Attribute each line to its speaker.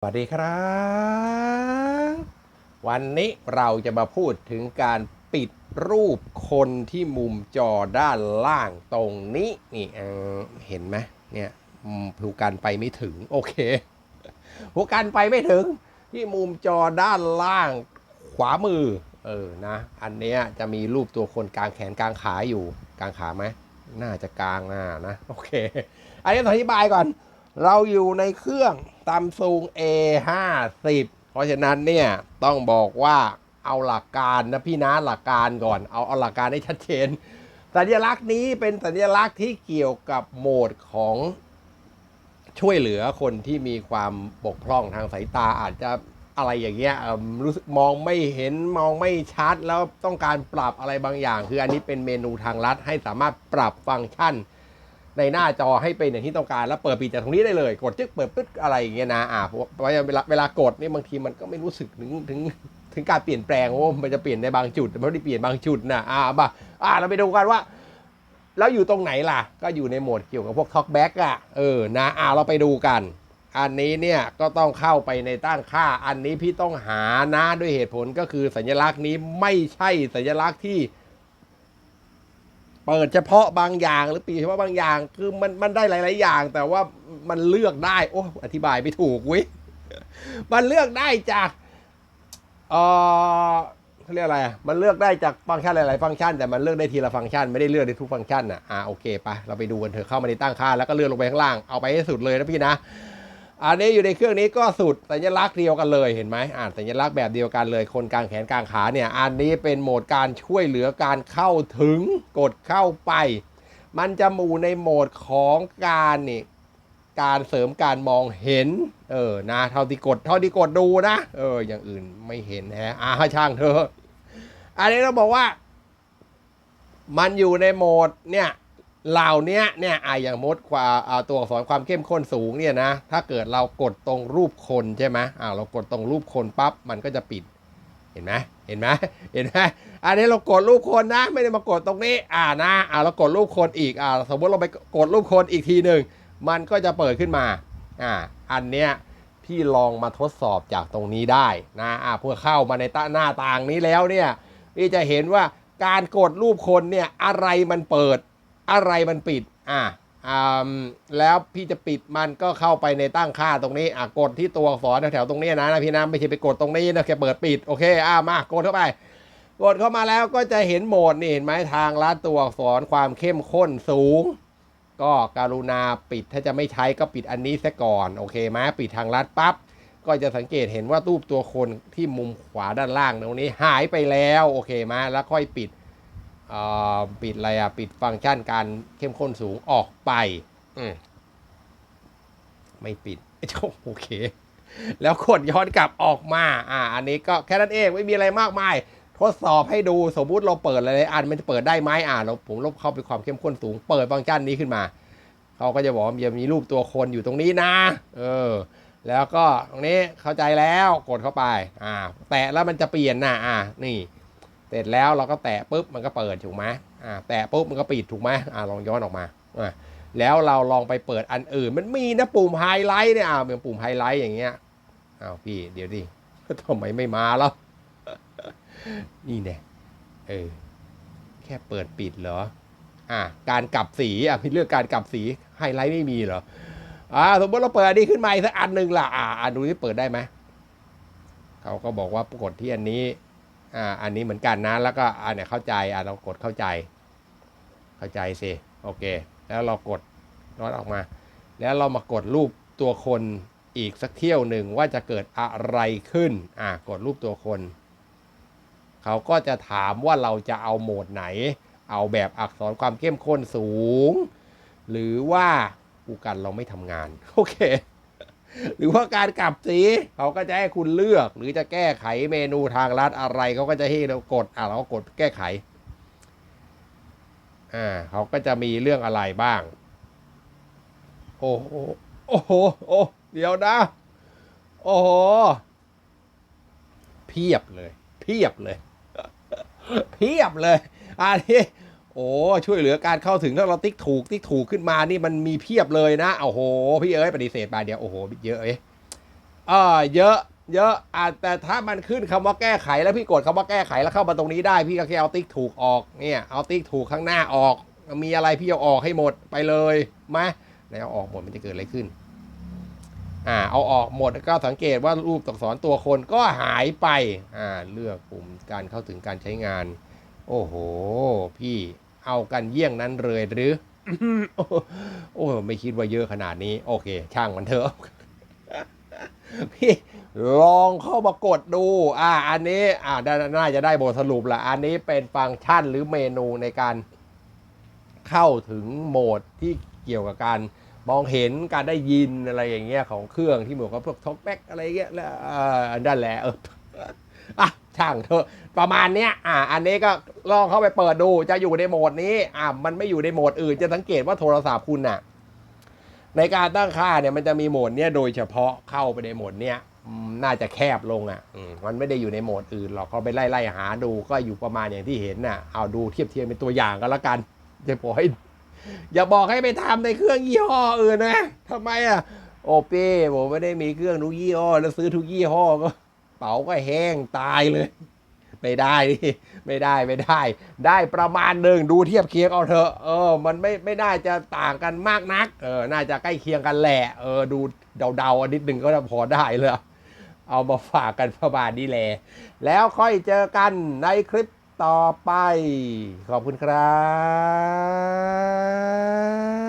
Speaker 1: สวัสดีครับ วันนี้เราจะมาพูดถึงการปิดรูปคนที่มุมจอด้านล่างตรงนี้นี่เเห็นไหมเนี่ยผู้กันไปไม่ถึงโอเคผู้กันไปไม่ถึงที่มุมจอด้านล่างขวามือเออนะ อันเนี้ยจะมีรูปตัวคนกลางแขนกลางขาอยู่กลางขาไหมน่าจะกลางหน้านะโอเค อันนี้อธิบายก่อน เราอยู่ในเครื่องซัมซุง A50 เพราะฉะนั้นเนี่ยต้องบอกว่าเอาหลักการนะพี่นะหลักการก่อน เอาเอาหลักการให้ชัดเจน สัญลักษณ์นี้เป็นสัญลักษณ์ที่เกี่ยวกับโหมดของช่วยเหลือคนที่มีความบกพร่องทางสายตาอาจจะอะไรอย่างเงี้ยรู้สึกมองไม่เห็นมองไม่ชัดแล้วต้องการปรับอะไรบางอย่าง คืออันนี้เป็นเมนูทางลัดให้สามารถปรับฟังก์ชัน ในหน้าจอให้เป็นอย่างที่ต้องการแล้วเปิดปิดจากตรงนี้ได้เลย กดจึ๊กเปิดปึ๊ดอะไรอย่างเงี้ยนะอ่าเพราะเพราะเวลาเวลากดนี่บางทีมันก็ไม่รู้สึกถึงถึงถึงการเปลี่ยนแปลงว่ามันจะเปลี่ยนในบางจุดไม่ได้เปลี่ยนบางจุดนะอ่าบ่าอ่าเราไปดูกันว่าแล้วอยู่ตรงไหนล่ะ ก็อยู่ในโหมดเกี่ยวกับพวก talk back อะเออนะอ่าเราไปดูกัน อันนี้เนี่ยก็ต้องเข้าไปในตั้งค่า อันนี้พี่ต้องหานะด้วยเหตุผลก็คือสัญลักษณ์นี้ไม่ใช่สัญลักษณ์ที่ เปิดเฉพาะบางอย่างหรือปีเฉพาะบางอย่าง คือมันมันได้หลาย ๆ อย่าง แต่ว่ามันเลือกได้ โอ้อธิบายไม่ถูกเวิมันเลือกได้จากเออเขาเรียกอะไรมันเลือกได้จากฟังก์ชันหลาย ๆ ฟังก์ชัน แต่มันเลือกได้ทีละฟังก์ชันไม่ได้เลือกได้ทุกฟังก์ชันอะอ่าโอเคไปเราไปดูกันเถอะเข้ามาในตั้งค่าแล้วก็เลื่อนลงไปข้างล่างเอาไปให้สุดเลยนะพี่นะ อันนี้อยู่ในเครื่องนี้ก็สุดสัญลักษณ์เดียวกันเลยเห็นไหมอ่านสัญลักษณ์แบบเดียวกันเลย คนกลางแขนกลางขาเนี่ยอันนี้เป็นโหมดการช่วยเหลือการเข้าถึงกดเข้าไป มันจะหมู่ในโหมดของการนี่การเสริมการมองเห็น เออนะเท่าที่กดเท่าที่กดดูนะ เออ อย่างอื่นไม่เห็นแฮะอาช่างเธอะอันนี้เราบอกว่า มันอยู่ในโหมดเนี่ย เหล่าเนี้ยเนี่ยอะอย่างมดความอ่าตัวอักษรความเข้มข้นสูงเนี่ยนะถ้าเกิดเรากดตรงรูปคนใช่ไหมอ่าเรากดตรงรูปคนปั๊บมันก็จะปิดเห็นไหมเห็นไหมเห็นไหมอันนี้เรากดรูปคนนะไม่ได้มากดตรงนี้อ่านะอ่าเรากดรูปคนอีกอ่าสมมติเราไปกดรูปคนอีกทีหนึ่งมันก็จะเปิดขึ้นมาอ่าอันเนี้ยพี่ลองมาทดสอบจากตรงนี้ได้นะอ่าเพื่อเข้ามาในตาหน้าต่างนี้แล้วเนี่ยพี่จะเห็นว่าการกดรูปคนเนี่ยอะไรมันเปิด อะไรมันปิดอะอ่าแล้วพี่จะปิดมันก็เข้าไปในตั้งค่าตรงนี้อะกดที่ตัวอักษรแถวๆตรงนี้นะนะพี่นะไม่ใช่ไปกดตรงนี้นะแค่เปิดปิดโอเคอะมากดเข้าไป กดเข้ามาแล้วก็จะเห็นโหมดนี่เห็นไหมทางลัดตัวอักษรความเข้มข้นสูง ก็การุณาปิดถ้าจะไม่ใช้ก็ปิดอันนี้ซะก่อนโอเคไหมปิดทางลัดปั๊บก็จะสังเกตเห็นว่ารูปตัวคนที่มุมขวาด้านล่างตรงนี้หายไปแล้วโอเคไหมแล้วค่อยปิด ปิดอะไรอะปิดฟังก์ชันการเข้มข้นสูงออกไปอืมไม่ปิดโอเค แล้วกดย้อนกลับออกมาอ่าอันนี้ก็แค่นั้นเองไม่มีอะไรมากมาย ทดสอบให้ดูสมมุติเราเปิดอะไรอันมันจะเปิดได้ไหมอ่าเราผมลบเข้าไปความเข้มข้นสูง เปิดฟังก์ชันนี้ขึ้นมาเขาก็จะบอกว่ามันจะมีรูปตัวคนอยู่ตรงนี้นะ เออ แล้วก็ตรงนี้เข้าใจแล้วกดเข้าไป อ่า แตะแล้วมันจะเปลี่ยนนะอ่านี่ เสร็จแล้วเราก็แตะปุ๊บมันก็เปิดถูกไหมอ่าแตะปุ๊บมันก็ปิดถูกไหมอ่าลองย้อนออกมาอ่าแล้วเราลองไปเปิดอันอื่น มันมีนะปุ่มไฮไลท์เนี่ยอ่าเป็นปุ่มไฮไลท์อย่างเงี้ยอ้าวพี่เดี๋ยวดิทำไมไม่มาแล้วนี่เนี่ยเออแค่เปิดปิดเหรออ่าการกลับสีอะพี่เลือกการกลับสีไฮไลท์ไม่มีเหรออ่าสมมติเราเปิดอันนี้ขึ้นมาอีกสักอันหนึ่งล่ะอ่าอ่าดูที่เปิดได้ไหมเขาก็บอกว่ากดที่อันนี้ อ่าอันนี้เหมือนกันนะ แล้วก็อันเนี้ยเข้าใจอ่าเรากดเข้าใจ เข้าใจสิโอเค แล้วเรากดรอดออกมา แล้วเรามากดรูปตัวคนอีกสักเที่ยวหนึ่งว่าจะเกิดอะไรขึ้นอ่ากดรูปตัวคน เขาก็จะถามว่าเราจะเอาโหมดไหน เอาแบบอักษรความเข้มข้นสูง หรือว่ากูกันเราไม่ทำงาน โอเค หรือว่าการกลับสีเขาก็จะให้คุณเลือก หรือจะแก้ไขเมนูทางลัดอะไรเขาก็จะให้เรากดอะเราก็กดแก้ไขอ่าเขาก็จะมีเรื่องอะไรบ้าง โอ้โหโอ้โหโอ้เดี๋ยวนะ โอ้โหเพียบเลย เพียบเลย เพียบเลยอันนี้ อ้ช่วยเหลือการเข้าถึงถ้าเราติ๊กถูกติ๊กถูกขึ้นมานี่มันมีเพียบเลยนะโอ้โห พี่เอ้ยปฏิเสธไปเดียวโอ้โหเยอะเอ้ยเออเยอะ เยอะอะแต่ถ้ามันขึ้นคำว่าแก้ไขแล้วพี่กดคำว่าแก้ไขแล้วเข้ามาตรงนี้ได้พี่ก็แค่เอาติ๊กถูกออกเนี่ยเอาติ๊กถูกข้างหน้าออก มีอะไรพี่เอาออกให้หมดไปเลยมาแล้วอออกหมดมันจะเกิดอะไรขึ้นอ่าเอาออกหมดก็สังเกตว่ารูปตัวอักษรตัวคนก็หายไปอ่าเลือกปุ่มการเข้าถึงการใช้งาน โอ้โห พี่ เอากันเยี่ยงนั้นเลยหรือ โอ้ไม่คิดว่าเยอะขนาดนี้ โอเค ช่างมันเถอะพี่ลองเข้ามากดดู อ่า อันนี้ อ่าน่าจะได้บทสรุปละ อันนี้เป็นฟังก์ชันหรือเมนูในการเข้าถึงโหมดที่เกี่ยวกับการมองเห็นการได้ยินอะไรอย่างเงี้ยของเครื่องที่เหมือนกับพวกท็อกแบ็กอะไรเงี้ยแล้วอ่านั่นแหละเอออะช่างเถอะประมาณเนี้ยอ่าอันนี้ก็ลองเข้าไปเปิดดูจะอยู่ในโหมดนี้อ่ามันไม่อยู่ในโหมดอื่นจะสังเกตว่าโทรศัพท์คุณน่ะในการตั้งค่าเนี่ยมันจะมีโหมดเนี้ยโดยเฉพาะเข้าไปในโหมดเนี้ยอืมน่าจะแคบลงอะอืมมันไม่ได้อยู่ในโหมดอื่นหรอกเขาไปไล่ไล่หาดูก็อยู่ประมาณอย่างที่เห็นน่ะเอาดูเทียบเทียบเป็นตัวอย่างกันละกันจะบอกให้อย่าบอกให้ไปทำในเครื่องยี่ห้ออื่นนะทำไมอะโอเป้ผมไม่ได้มีเครื่องทุกยี่ห้อแล้วซื้อทุกยี่ห้อก็ เป๋าก็แห้งตายเลย ไม่ได้ไม่ได้ไม่ได้ ได้ประมาณหนึ่งดูเทียบเคียงเอาเถอะเออ มันไม่ไม่น่าจะต่างกันมากนัก เออ น่าจะใกล้เคียงกันแหละ เออ ดูเดาๆอันนิดหนึ่งก็จะพอได้เลยเอามาฝากกันประมาณนี้แหละแล้วค่อยเจอกันในคลิปต่อไป ขอบคุณครับ